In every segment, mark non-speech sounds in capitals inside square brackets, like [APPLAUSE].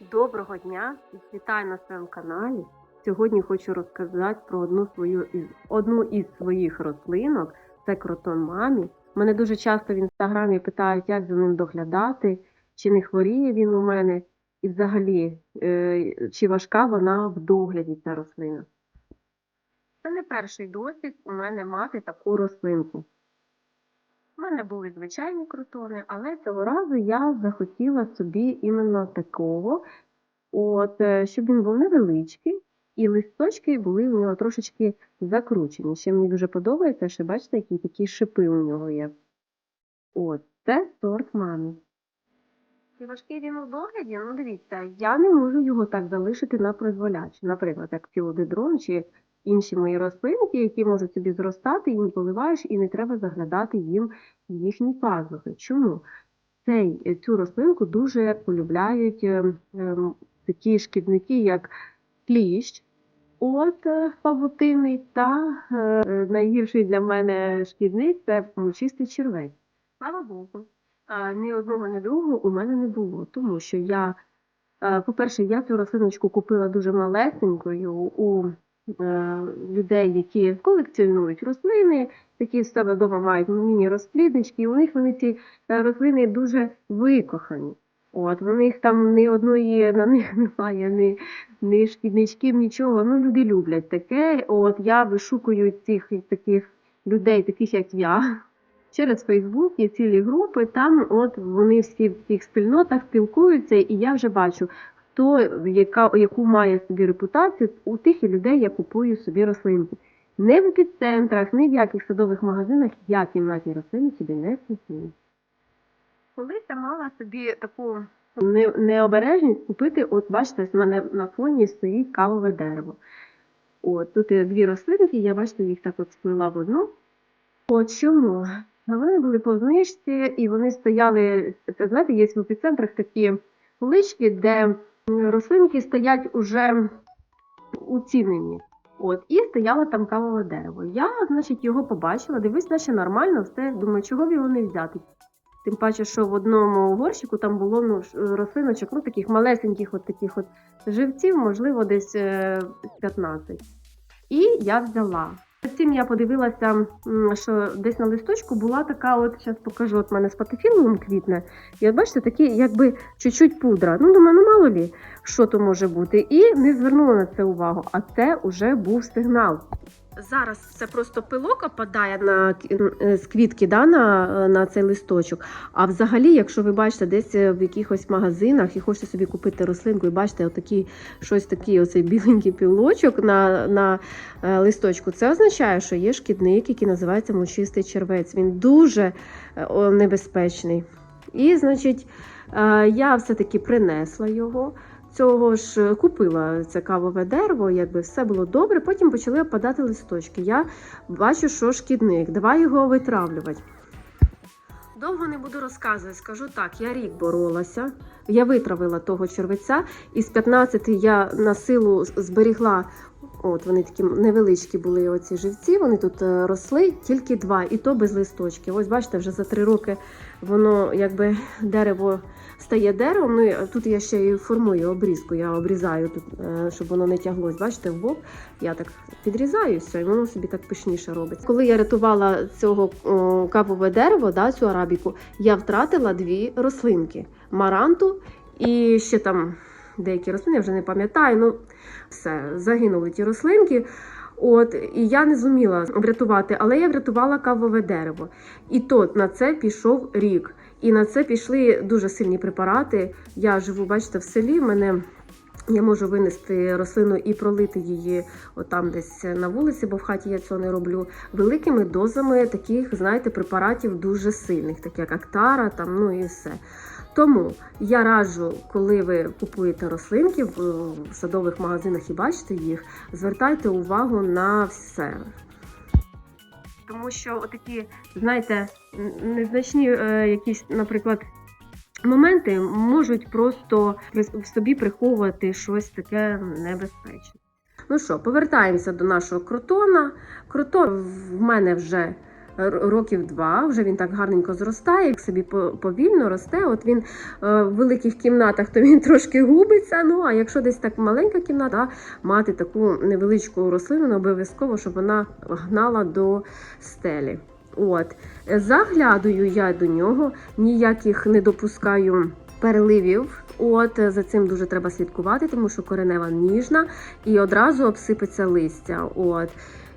Доброго дня! Вітаю на своєму каналі. Сьогодні хочу розказати про одну свою із одну із своїх рослинок. Це кротон мамі. Мене дуже часто в інстаграмі питають, як за ним доглядати, чи не хворіє він у мене, і взагалі, е, чи важка вона в догляді ця рослина. Це не перший досвід у мене мати таку рослинку. У мене були звичайні крутони, але цього разу я захотіла собі іменно такого, от, е, щоб він був невеличкий, і листочки були у нього трошечки закручені. Ще мені дуже подобається, що бачите, які такі шипи у нього є. От, це сорт мамі. І важкий він у догляді, ну дивіться, я не можу його так залишити на призволяч. Наприклад, як філодедрон чи інші мої рослинки, які можуть собі зростати, їм поливаєш, і не треба заглядати їм в їхні пазухи. Чому? Цей, е, цю рослинку дуже полюбляють ем, ем, такі шкідники, як кліщ, от е, павутинний, та е, найгірший для мене шкідник це чистий червець. Слава Богу, а, ні одного, ні другого у мене не було, тому що я, е, по-перше, я цю рослиночку купила дуже малесенькою у е, людей, які колекціонують рослини, такі в себе вдома мають міні-розпліднички, і у них вони ці е, рослини дуже викохані. От, в них там ні одної на них [LAUGHS] немає, ні, ні шкідничків, нічого. Ну, люди люблять таке. От я вишукую цих таких людей, таких як я. [LAUGHS] Через Фейсбук є цілі групи, там от вони всі в цих спільнотах спілкуються, і я вже бачу, хто яка, яку має собі репутацію, у тих людей я купую собі рослинки. Не в епіцентрах, ні в яких садових магазинах я кімнатні рослини собі не купую. Колись я мала собі таку не- необережність купити, от бачите, в мене на фоні стоїть кавове дерево. От, тут є дві рослинки, я бачите, їх так от сплела в одну. От чому? Вони були по знижці, і вони стояли, це знаєте, є в епіцентрах такі полички, де рослинки стоять уже уцінені. От, і стояло там кавове дерево. Я, значить, його побачила, дивись, наче нормально, все. Думаю, чого б його не взяти. Тим паче, що в одному горщику там було ну, рослиночок, ну таких малесеньких от таких от живців, можливо, десь е, 15. І я взяла. Потім я подивилася, що десь на листочку була така, от зараз покажу, от мене з патофіловим квітне. І от бачите, такі, якби чуть-чуть пудра. Ну, думаю, ну мало лі, що то може бути. І не звернула на це увагу. А це вже був сигнал. Зараз це просто пилок опадає на, е, з квітки да, на, на цей листочок. А взагалі, якщо ви бачите десь е, в якихось магазинах і хочете собі купити рослинку, і бачите отакий, щось такий оцей [LAUGHS] біленький пілочок на, на е, листочку, це означає, що є шкідник, який називається мочистий червець. Він дуже е, небезпечний. І, значить, е, я все-таки принесла його. Цього ж е, купила це кавове дерево, якби все було добре. Потім почали опадати листочки. Я бачу, що шкідник, давай його витравлювати. Довго не буду розказувати, скажу так, я рік боролася, я витравила того червеця, і з 15 я на силу зберігла. От вони такі невеличкі були оці живці, вони тут е, росли, тільки два, і то без листочків. Ось бачите, вже за три роки воно якби дерево стає деревом. Ну тут я ще і формую обрізку. Я обрізаю тут, е, щоб воно не тяглось. Бачите, в бок я так підрізаю все, і воно собі так пишніше робить. Коли я рятувала цього о, кавове дерево, да, цю арабіку, я втратила дві рослинки: маранту і ще там деякі рослини, я вже не пам'ятаю. Ну, все, загинули ті рослинки. От, і я не зуміла врятувати, але я врятувала кавове дерево. І то на це пішов рік. І на це пішли дуже сильні препарати. Я живу, бачите, в селі. Мене я можу винести рослину і пролити її отам десь на вулиці, бо в хаті я цього не роблю. Великими дозами таких, знаєте, препаратів дуже сильних, таких як актара, там, ну і все. Тому я раджу, коли ви купуєте рослинки в садових магазинах і бачите їх, звертайте увагу на все. Тому що такі, знаєте, незначні е, якісь, наприклад, моменти можуть просто в собі приховувати щось таке небезпечне. Ну що, повертаємося до нашого кротона. Кротон в мене вже років два. Вже він так гарненько зростає, як собі повільно росте. От він е, в великих кімнатах, то він трошки губиться. Ну а якщо десь так маленька кімната, мати таку невеличку рослину, не обов'язково, щоб вона гнала до стелі. От заглядую я до нього, ніяких не допускаю переливів. От за цим дуже треба слідкувати, тому що коренева ніжна і одразу обсипеться листя. От.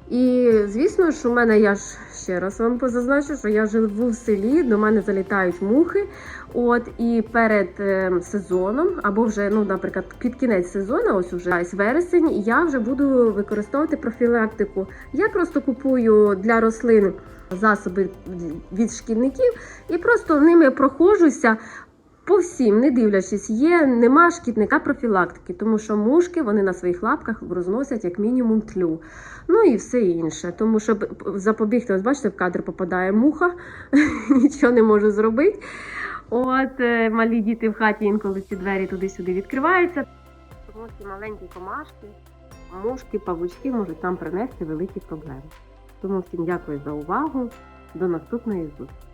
І звісно ж, у мене я ж ще раз вам позазначу, що я живу в селі, до мене залітають мухи. От і перед е, сезоном, або вже, ну, наприклад, під кінець сезону, ось уже вересень, я вже буду використовувати профілактику. Я просто купую для рослин засоби від шкідників і просто ними проходжуся. По всім, не дивлячись, є, нема шкідника профілактики, тому що мушки вони на своїх лапках розносять як мінімум тлю. Ну і все інше. Тому щоб запобігти, ось бачите, в кадр попадає муха, [LAUGHS] нічого не можу зробити. От е, малі діти в хаті інколи ці двері туди-сюди відкриваються. Тому ці маленькі комашки, мушки, павучки можуть нам принести великі проблеми. Тому всім дякую за увагу. До наступної зустрічі.